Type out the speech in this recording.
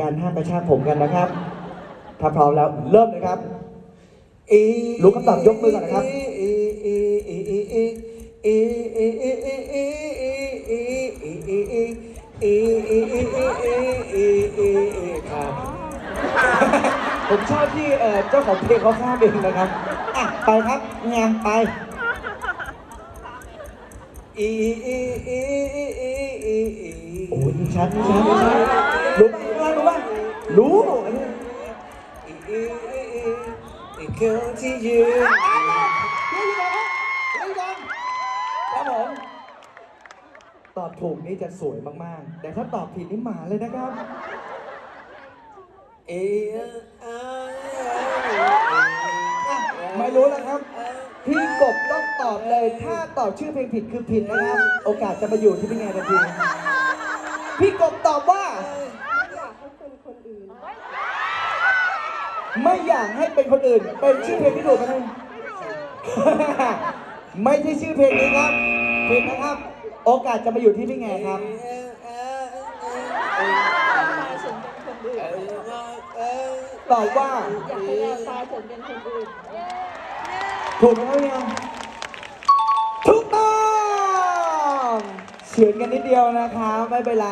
การห้ามกระชากผมกันนะครับ ถ้าพร้อมแล้วเริ่มเลยครับ รู้คำตอบยกมือก่อนนะครับ ครับผมชอบที่เอ่อเจ้าของเพลงเขาข้ามเองนะครับอะไปครับงานไป โอ้ยนี่ชัดชัดนี่ชัด รู้ป่ะรู้ป่ะรู้ป่ะรู้อันนี้คนที่ยืนครับผมตอบถูกนี่จะสวยมากๆ แต่ถ้าตอบผิดนี่หมาเลยนะครับเออไม่รู้แล้วครับ พี่กบต้องตอบเลย ถ้าตอบชื่อเพลงผิดคือผิดนะครับ โอกาสจะมาอยู่ที่พี่แงทันที พี่กบตอบว่า ไม่อยากให้เป็นคนอื่น เป็นชื่อเพลงที่ถูกไหมไม่ใช่ชื่อเพลงนี้ครับผิดนะครับ โอกาสจะมาอยู่ที่พี่แงครับตอบว่า อยากให้เราตายถึงเป็นคนอื่น ถูกไหมครับพี่แงถูกต้องเฉือนกันนิดเดียวนะครับ ไม่เป็นไร